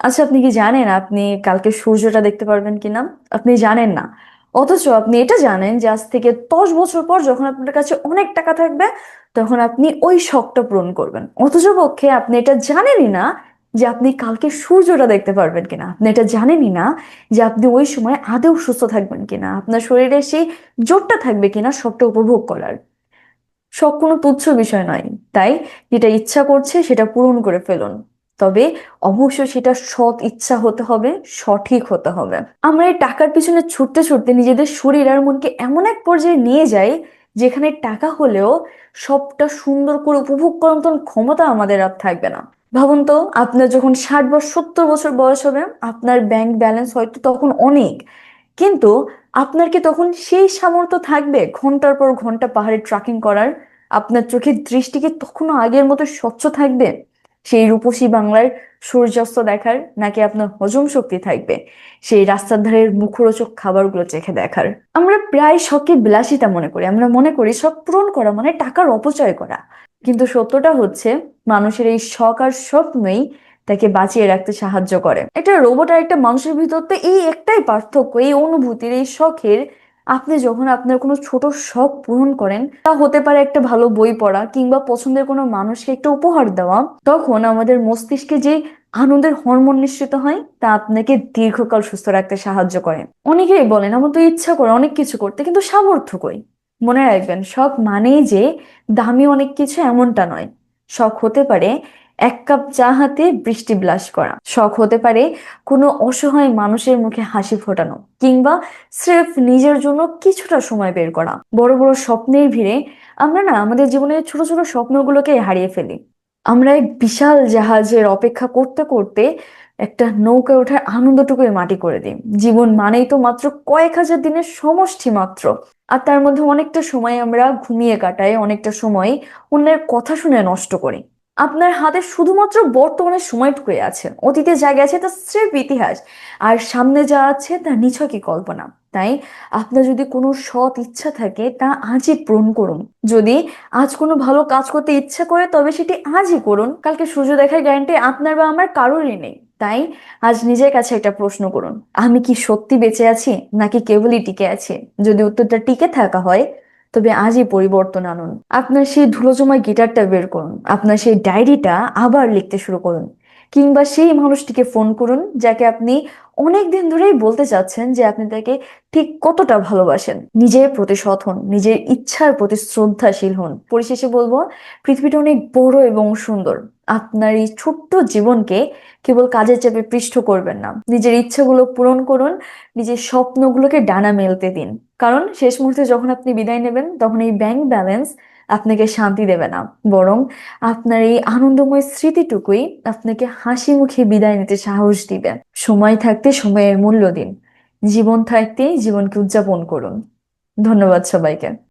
আচ্ছা আপনি কি জানেন আপনি কালকে সূর্যটা দেখতে পারবেন কিনা আপনি জানেন না। অথচ আপনি এটা জানেন যে আজ থেকে দশ বছর পর যখন আপনার কাছে অনেক টাকা থাকবে, তখন আপনি ওই শখটা পূরণ করবেন। অথচ পক্ষে আপনি এটা জানেনই না যে আপনি কালকে সূর্যটা দেখতে পারবেন কিনা আপনি এটা জানেনই না যে আপনি ওই সময় আদৌ সুস্থ থাকবেন কিনা আপনার শরীরে সেই জোরটা থাকবে কিনা সবটা উপভোগ করার। শখ কোনো তুচ্ছ বিষয় নয়। তাই যেটা ইচ্ছা করছে সেটা পূরণ করে ফেলুন। তবে অবশ্যই সেটা সৎ ইচ্ছা হতে হবে, সঠিক হতে হবে। আমরা এই টাকার পিছনে ছুটতে ছুটতে নিজেদের শরীর আর মনকে এমন এক পর্যায়ে নিয়ে যাই, যেখানে টাকা হলেও সবটা সুন্দর করে উপভোগ করার ক্ষমতা আমাদের আর থাকবে না। ভাবুন তো, আপনার যখন ষাট বা সত্তর বছর বয়স হবে, আপনার ব্যাংক ব্যালেন্স হয়তো তখন অনেক, কিন্তু আপনার কি তখন সেই সামর্থ্য থাকবে ঘণ্টার পর ঘণ্টা পাহাড়ে ট্রাকিং করার? আপনার চোখের দৃষ্টি কি তখনও আগের মতো স্বচ্ছ থাকবে? সেই রূপসী বাংলার সূর্যাস্ত দেখার নাকি আপনার হজম শক্তি থাকবে? সেই রাস্তার ধারের মুখরোচক খাবারগুলো চেখে দেখার। আমরা প্রায় শখকে বিলাসিতা মনে করি। আমরা মনে করি শখ পূরণ করা মানে টাকার অপচয় করা। কিন্তু সত্যটা হচ্ছে, মানুষের এই শখ আর স্বপ্নই তাকে বাঁচিয়ে রাখতে সাহায্য করে। একটা রোবট আর একটা মানুষের ভিতর তো এই একটাই পার্থক্য, এই অনুভূতির, এই শখের আপনি যখন আপনার কোনো ছোট শখ পূরণ করেন, তা হতে পারে একটা ভালো বই পড়া কিংবা পছন্দের কোনো মানুষকে একটা উপহার দেওয়া, তখন আমাদের মস্তিষ্কে যে আনন্দের হরমোন নিঃসৃত হয়, তা আপনাকে দীর্ঘকাল সুস্থ রাখতে সাহায্য করে। অনেকেই বলেন, আমার তো ইচ্ছা করে অনেক কিছু করতে, কিন্তু সামর্থ্য কই? মনে রাখবেন, শখ মানেই যে দামি অনেক কিছু এমনটা নয়। শখ হতে পারে এক কাপ চা হাতে বৃষ্টি ব্লাশ করা। শখ হতে পারে কোনো অসহায় মানুষের মুখে হাসি ফোটানো কিংবা স্রেফ নিজের জন্য কিছুটা সময় বের করা। বড় বড় স্বপ্নের ভিড়ে আমরা না আমাদের জীবনের ছোট ছোট স্বপ্নগুলোকে হারিয়ে ফেলি। আমরা এক বিশাল জাহাজের অপেক্ষা করতে করতে একটা নৌকায় ওঠার আনন্দটুকুই মাটি করে দিই। জীবন মানেই তো মাত্র কয়েক হাজার দিনের সমষ্টি মাত্র। আর তার মধ্যে অনেকটা সময় আমরা ঘুমিয়ে কাটাই অনেকটা সময় অন্যের কথা শুনে নষ্ট করি। আপনার হাতে শুধুমাত্র বর্তমানের সময়টুকুই আছে। অতীতে যা গেছে তা স্রেফ ইতিহাস। আর সামনে যা আছে, তা নিছকই কল্পনা। তাই আপনার যদি কোনো সৎ ইচ্ছা থাকে, তা আজই পূরণ করুন। যদি আজ কোনো ভালো কাজ করতে ইচ্ছা করে, তবে সেটি আজই করুন। কালকে সূর্য দেখার গ্যারান্টি আপনার বা আমার কারোরই নেই। তাই আজ নিজের কাছে একটা প্রশ্ন করুন। আমি কি সত্যি বেঁচে আছি, নাকি কেবলই টিকে আছি? যদি উত্তরটা টিকে থাকা হয় তবে আজই পরিবর্তন আনুন। আপনার সেই ধুলোজমা গিটারটা বের করুন। আপনার সেই ডায়েরিটা আবার লিখতে শুরু করুন। কিংবা সেই মানুষটিকে ফোন করুন, যাকে আপনি অনেক দিন ধরেই বলতে চাচ্ছেন যে আপনি তাকে ঠিক কতটা ভালোবাসেন। নিজের প্রতি সৎ হন, নিজের ইচ্ছার প্রতি শ্রদ্ধাশীল হন। পরিশেষে বলব, পৃথিবীটা অনেক বড় এবং সুন্দর। আপনার এই ছোট্ট জীবনকে কেবল কাজের চাপে পৃষ্ঠ করবেন না। নিজের ইচ্ছাগুলো পূরণ করুন, নিজের স্বপ্নগুলোকে ডানা মেলতে দিন। কারণ শেষ মুহূর্তে যখন আপনি বিদায় নেবেন, তখন এই ব্যাংক ব্যালেন্স আপনাকে শান্তি দেবে না। বরং আপনার এই আনন্দময় স্মৃতিটুকুই আপনাকে হাসি মুখে বিদায় নিতে সাহস দিবে। সময় থাকতে সময়ের মূল্য দিন। জীবন থাকতে জীবনকে উদযাপন করুন। ধন্যবাদ সবাইকে।